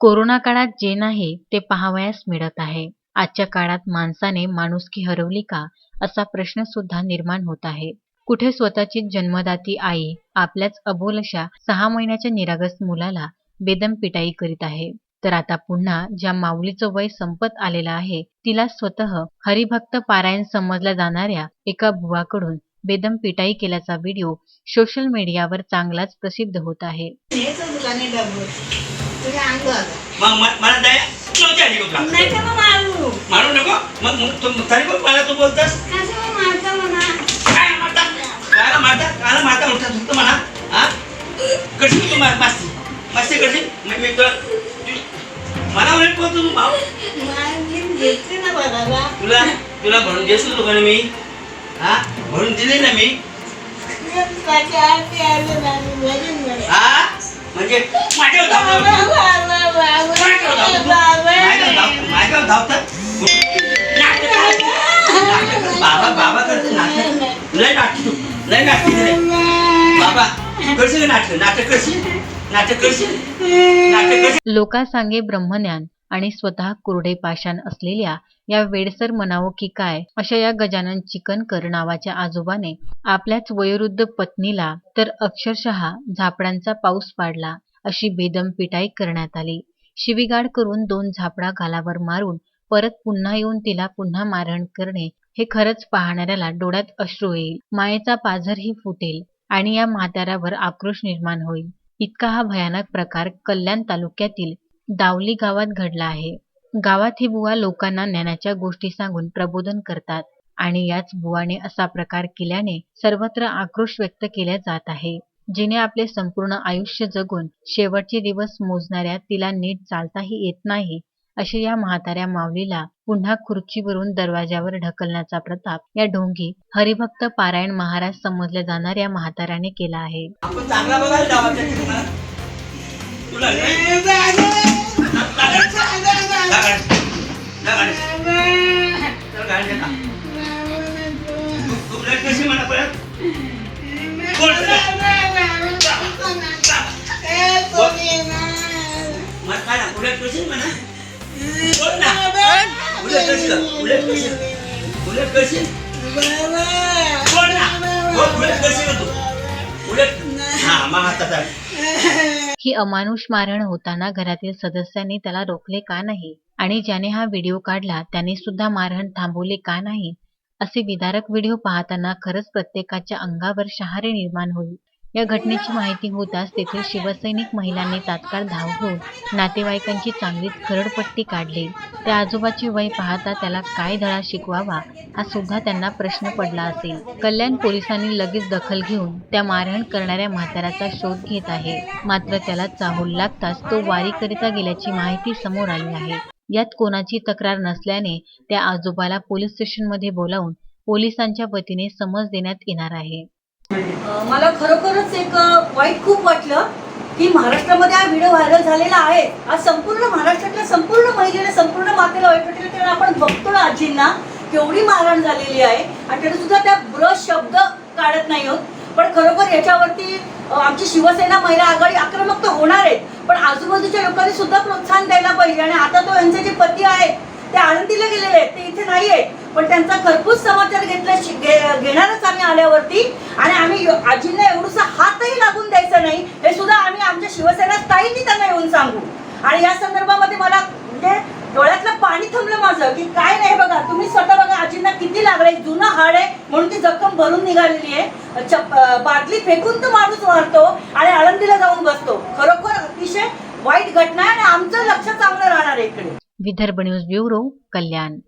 Corona काळात जे नाही ते पाहावयास मिळत आहे. आजच्या काळात माणसाने माणुसकी हरवली का असा प्रश्न सुद्धा निर्माण होत आहे. कुठे स्वतःची जन्मदाती आई आपल्याच अबोलशा सहा महिन्याच्या निरागस मुलाला बेदम पिटाई करीत आहे. तर आता पुन्हा ज्या माऊलीचं वय संपत आलेलं आहे तिला स्वतः हरिभक्त पारायण समजल्या जाणाऱ्या एका बुवाकडून बेदम पिटाई केल्याचा व्हिडिओ सोशल मीडियावर चांगलाच प्रसिद्ध होत आहे. मग मला दया नव्हती आली मग मारू? नको? मग मग तू- तरी पण मला तू बोलतस? मग काय मारता? काय मारता? काय मारता? फक्त म्हणा. हा? कशी तू मस्ती? मस्ती कशी? मी मी तुला मला म्हणत बोलतो तू भाऊ. ना तुला तुला म्हणून देतो लोकांना मी. हा? म्हणून दिले ना मी. ना. हा? म्हणजे माझ्यावर बाबा, धावतात बाबा, नाटक करते. लय नाटकी तू. लय नाटकी रे. बाबा करशील नाटक? नाटक करशील? नाटक करशील? नाटक करशील? लोकांसांगे ब्रह्मज्ञान. आणि स्वतः कुरडे पाषाण असलेल्या या वेडसर म्हणावं की काय अशा या गजानन चिकनकर नावाच्या आजोबाने आपल्याच वयोवृद्ध पत्नीला तर अक्षरशः झापडांचा पाऊस पाडला अशी बेदम पिटाई करण्यात आली. शिवीगाळ करून दोन झापडा गालावर मारून परत पुन्हा येऊन तिला पुन्हा मारहाण करणे हे खरंच पाहणाऱ्याला डोळ्यात अश्रू येईल. मायेचा पाझरही फुटेल आणि या म्हाताऱ्यावर आक्रोश निर्माण होईल. इतका हा भयानक प्रकार कल्याण तालुक्यातील दावली गावात घडला आहे. गावात ही बुवा लोकांना ज्ञानाच्या गोष्टी सांगून प्रबोधन करतात आणि याच बुवाने असा प्रकार केल्याने सर्वत्र आक्रोश व्यक्त केला जात आहे. जिने आपले संपूर्ण आयुष्य जगून शेवटचे दिवस मोजणाऱ्या तिला नीट चालताही येत नाही अशी या म्हाताऱ्या माऊलीला पुन्हा खुर्चीवरून दरवाजावर ढकलण्याचा प्रताप या ढोंगी हरिभक्त पारायण महाराज समजल्या जाणाऱ्या म्हाताऱ्याने केला आहे. आपण चांगला बघायला जाऊ त्या ठिकाणी. तुला लय- ही अमानुष मारहाण होताना घरातील सदस्यांनी त्याला रोखले का नाही? आणि ज्याने हा व्हिडिओ काढला त्याने सुद्धा मारहाण थांबवले का नाही? असे विदारक व्हिडिओ पाहताना खरंच प्रत्येकाच्या अंगावर शहारे निर्माण होईल. या घटनेची माहिती होताच तेथील शिवसैनिक महिलांनी तात्काळ धाव घेऊन नातेवाईकांची चांगलीच खरडपट्टी काढली. त्या आजोबाची वय पाहता त्याला काय धडा शिकवावा हा सुद्धा त्यांना प्रश्न पडला असेल. कल्याण पोलिसांनी लगेच दखल घेऊन त्या मारहाण करणाऱ्या म्हाताऱ्याचा शोध घेत आहे. मात्र त्याला चाहूल लागताच तो वारीकरिता गेल्याची माहिती समोर आली आहे. यात कोणाची तक्रार नसल्याने त्या आजोबाला पोलीस स्टेशनमध्ये बोलावून पोलिसांच्या वतीने समज देण्यात येणार आहे. मला खरोखरच एक वाईट खूप वाटलं की महाराष्ट्रामध्ये हा व्हिडिओ व्हायरल झालेला आहे. आज संपूर्ण महाराष्ट्रातल्या संपूर्ण महिलेला संपूर्ण मातेला वाईट वाटलेलं तेव्हा आपण बघतो ना आजींना केवढी मारहाण झालेली आहे. आणि तरी सुद्धा त्या ब्रश शब्द काढत नाही होत. पण खरोखर याच्यावरती आमची शिवसेना महिला आघाडी आक्रमक तर होणार आहेत पण आजूबाजूच्या लोकांनी सुद्धा प्रोत्साहन द्यायला पाहिजे. आणि आता तो यांचे जे पती आहेत ते आळंदीला गेलेले आहेत ते इथे नाही आहेत पण त्यांचा खरपूस समाचार घेतला घेणारच आम्ही आल्यावरती. आणि आम्ही आजींना एवढूसा हातही लागून द्यायचा नाही. हे सुद्धा आम्ही आमच्या शिवसेना ताईंनी त्यांना येऊन सांगू. आणि या संदर्भामध्ये मला म्हणजे डोळ्यातलं पाणी थांबलं माझं की काय नाही बघा तुम्ही स्वतः बघा आजींना किती लागलंय जुनं हाड आहे म्हणून ती जखम भरून निघालेली आहे. बाटली फेकून तो माणूस मारतो आणि आळंदीला जाऊन बसतो. खरोखर अतिशय वाईट घटना आहे आणि आमचं लक्ष चांगलं राहणार आहे इकडे. Vidarbha news bureau Kalyan.